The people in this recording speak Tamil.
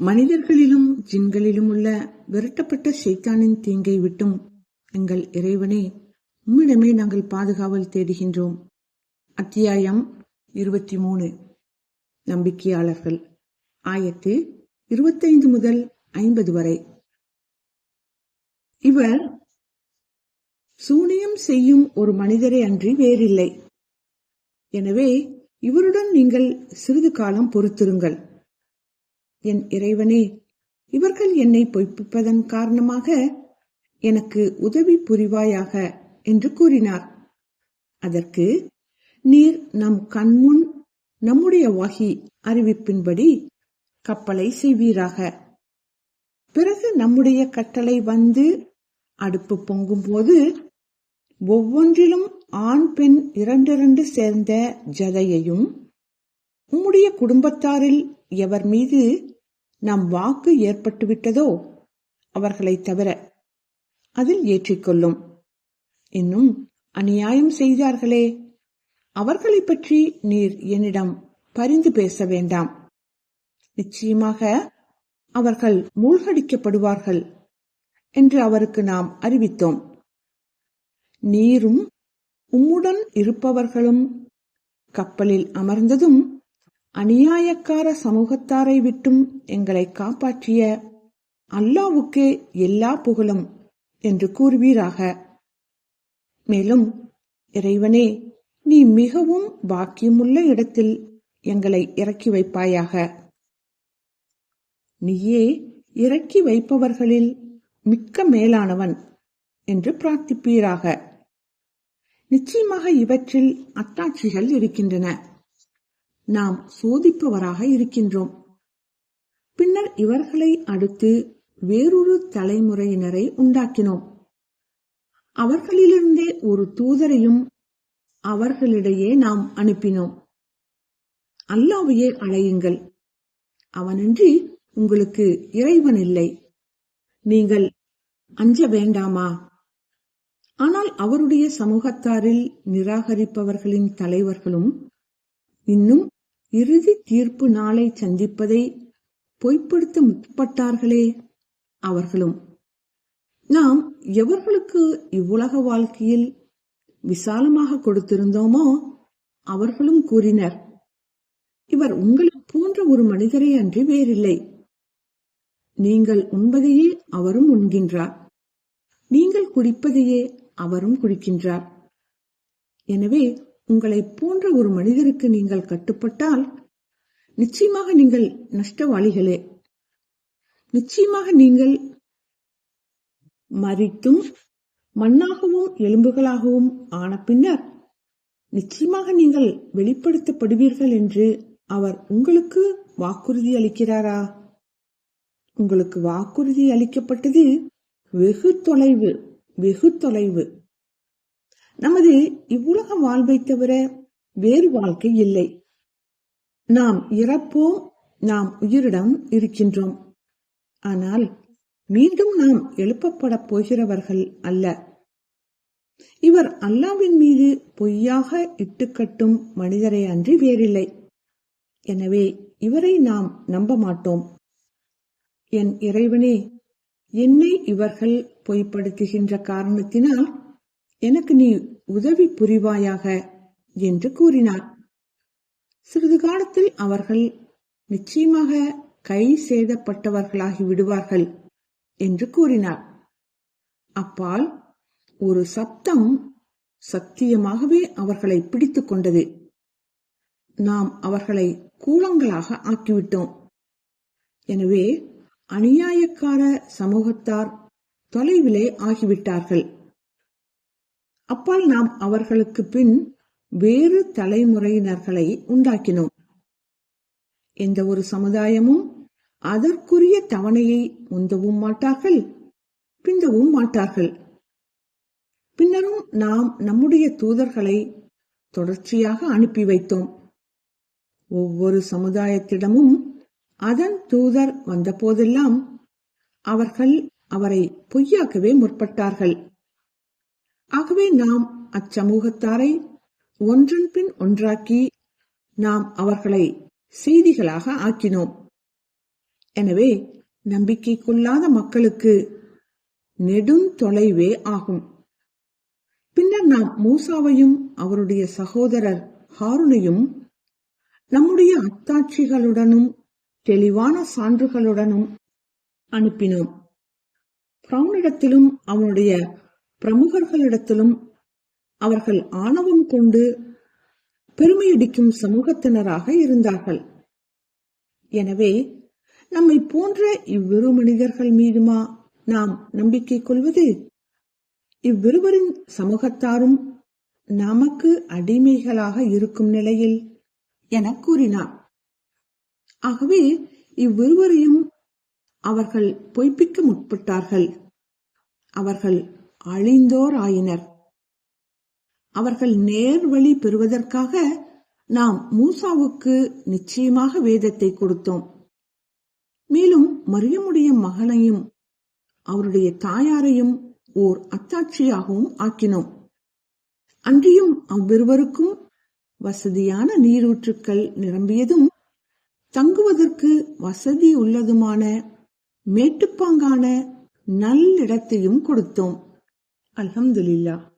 மனிதர்களிலும் ஜின்களிலும் உள்ள விரட்டப்பட்ட சைத்தானின் தீங்கை விட்டும் எங்கள் இறைவனே உம்மிடமே நாங்கள் பாதுகாவல் தேடுகின்றோம். அத்தியாயம் இருபத்தி மூணு நம்பிக்கையாளர்கள். ஆயத்து இருபத்தைந்து முதல் ஐம்பது வரை. இவர் சூனியம் செய்யும் ஒரு மனிதரை அன்றி வேறில்லை. எனவே இவருடன் நீங்கள் சிறிது காலம் பொறுத்திருங்கள். என் இறைவனே இவர்கள் என்னை பொய்ப்பிப்பதன் காரணமாக எனக்கு உதவி புரிவாயாக என்று கூறினார். அதற்கு நீர் நம் கண்முன் நம்முடைய வகி அறிவிப்பின்படி கப்பலை செய்வீராக. பிறகு நம்முடைய கட்டளை வந்து அடுப்பு பொங்கும் போது ஒவ்வொன்றிலும் ஆண் பெண் இரண்டிரண்டு சேர்ந்த ஜதையையும் உம்முடைய குடும்பத்தாரில் எவர் மீது நம் வாக்கு ஏற்பட்டுவிட்டதோ அவர்களை தவிர அதில் ஏற்றிக்கொள்ளும். இன்னும் அநியாயம் செய்தார்களே. அவர்களை பற்றி நீர் என்னிடம் பரிந்து பேச வேண்டாம். நிச்சயமாக அவர்கள் மூழ்கடிக்கப்படுவார்கள் என்று அவருக்கு நாம் அறிவித்தோம். நீரும் உம்முடன் இருப்பவர்களும் கப்பலில் அமர்ந்ததும் அநியாயக்கார சமூகத்தாரை விட்டும் எங்களை காப்பாற்றிய அல்லாவுக்கே எல்லா புகழும் என்று கூறுவீராக. மேலும் இறைவனே நீ மிகவும் பாக்கியமுள்ள இடத்தில் எங்களை இறக்கி வைப்பாயாக. நீயே இறக்கி வைப்பவர்களில் மிக்க மேலானவன் என்று பிரார்த்திப்பீராக. நிச்சயமாக இவற்றில் அத்தாட்சிகள் இருக்கின்றன. நாம் சோதிப்பவராக இருக்கின்றோம். பின்னர் இவர்களை அடுத்து வேறொரு தலைமுறையினரை உண்டாக்கினோம். அவர்களிலிருந்தே ஒரு தூதரையும் அவர்களிடையே நாம் அனுப்பினோம். அல்லாவையே அழையுங்கள். அவனின்றி உங்களுக்கு இறைவன் இல்லை. நீங்கள் அஞ்ச வேண்டாமா? ஆனால் அவருடைய சமூகத்தாரில் நிராகரிப்பவர்களின் தலைவர்களும் இன்னும் இறுதி தீர்ப்பு நாளை சந்திப்பதை பொய்ப்படுத்த முற்பட்டார்களே அவர்களும். நாம் எவர்களுக்கு இவ்வுலக வாழ்க்கையில் விசாலமாக கொடுத்திருந்தோமோ அவர்களும் கூறினர் இவர் உங்களை போன்ற ஒரு மனிதரை அன்றி வேறில்லை. நீங்கள் உண்பதையே அவரும் உண்கின்றார். நீங்கள் குடிப்பதையே அவரும் குடிக்கின்றார். எனவே உங்களை போன்ற ஒரு மனிதருக்கு நீங்கள் கட்டுப்பட்டால் நிச்சயமாக நீங்கள் நஷ்டவாளிகளே. நிச்சயமாக நீங்கள் மறித்தும் மண்ணாகவும் எலும்புகளாகவும் ஆன பின்னர் நிச்சயமாக நீங்கள் வெளிப்படுத்தப்படுவீர்கள் என்று அவர் உங்களுக்கு வாக்குறுதி அளிக்கிறாரா? உங்களுக்கு வாக்குறுதி அளிக்கப்பட்டது வெகு தொலைவு வெகு தொலைவு. நமது இவ்வுலக வாழ்வை தவிர வேறு வாழ்க்கை இல்லை. நாம் இறப்போம் நாம் உயிரிடம் இருக்கின்றோம். ஆனால் மீண்டும் நாம் எழுப்பப்படப் போகிறவர்கள் அல்ல. இவர் அல்லாவின் மீது பொய்யாக இட்டுக்கட்டும் மனிதரை அன்றி வேறில்லை. எனவே இவரை நாம் நம்ப மாட்டோம். என் இறைவனே என்னை இவர்கள் பொய்ப்படுத்துகின்ற காரணத்தினால் எனக்கு நீ உதவி புரிவாயாக என்று கூறினார் சிறிது காலத்தில் அவர்கள் நிச்சயமாக கை சேதப்பட்டவர்களாகி விடுவார்கள் என்று கூறினார் அப்பால் ஒரு சத்தம் சத்தியமாகவே அவர்களை பிடித்துக் கொண்டது. நாம் அவர்களை கூலங்களாக ஆக்கிவிட்டோம். எனவே அநியாயக்கார சமூகத்தார் தொலைவிலே ஆகிவிட்டார்கள். அப்பால் நாம் அவர்களுக்கு பின் வேறு தலைமுறையினர்களை உண்டாக்கினோம். எந்த ஒரு சமுதாயமும் அதற்குரிய தவணையை முந்தவும் மாட்டார்கள் பிந்தவும் மாட்டார்கள். பின்னரும் நாம் நம்முடைய தூதர்களை தொடர்ச்சியாக அனுப்பி வைத்தோம். ஒவ்வொரு சமுதாயத்திடமும் அதன் தூதர் வந்தபோதெல்லாம் அவர்கள் அவரை பொய்யாக்கவே முற்பட்டார்கள். ஆகவே நாம் அச்சமூகத்தாரை ஒன்றன் பின் ஒன்றாக்கி நாம் அவர்களை செய்திகளாக ஆக்கினோம். எனவே நம்பிக்கை கொள்ளாத மக்களுக்கு நெடுந்தொலைவே ஆகும். பின்னர் நாம் மூசாவையும் அவருடைய சகோதரர் ஹாருனையும் நம்முடைய அத்தாட்சிகளுடனும் தெளிவான சான்றுகளுடனும் அனுப்பினோம். பிரவுனிடத்திலும் அவனுடைய பிரமுகர்களிடத்திலும் அவர்கள் ஆணவம் கொண்டு பெருமையடிக்கும் சமூகத்தினராக இருந்தார்கள். எனவே நம்மை போன்ற இவ்விரு மனிதர்கள் மீதுமா நாம் நம்பிக்கை கொள்வது? இவ்விருவரின் சமூகத்தாரும் நமக்கு அடிமைகளாக இருக்கும் நிலையில் என கூறினார். ஆகவே இவ்விருவரையும் அவர்கள் பொய்ப்பிக்க முற்பட்டார்கள். அவர்கள் அழிந்தோர் ஆயினர் அவர்கள் நேர் வழி பெறுவதற்காக நாம் மூசாவுக்கு நிச்சயமாக வேதத்தை கொடுத்தோம். மேலும் மரியமுடைய மகனையும் அவருடைய தாயாரையும் ஓர் அத்தாட்சியாகவும் ஆக்கினோம். அன்றியும் அவ்விருவருக்கும் வசதியான நீரூற்றுக்கள் நிரம்பியதும் தங்குவதற்கு வசதி உள்ளதுமான மேட்டுப்பாங்கான நல்லிடத்தையும் கொடுத்தோம். الحمد لله.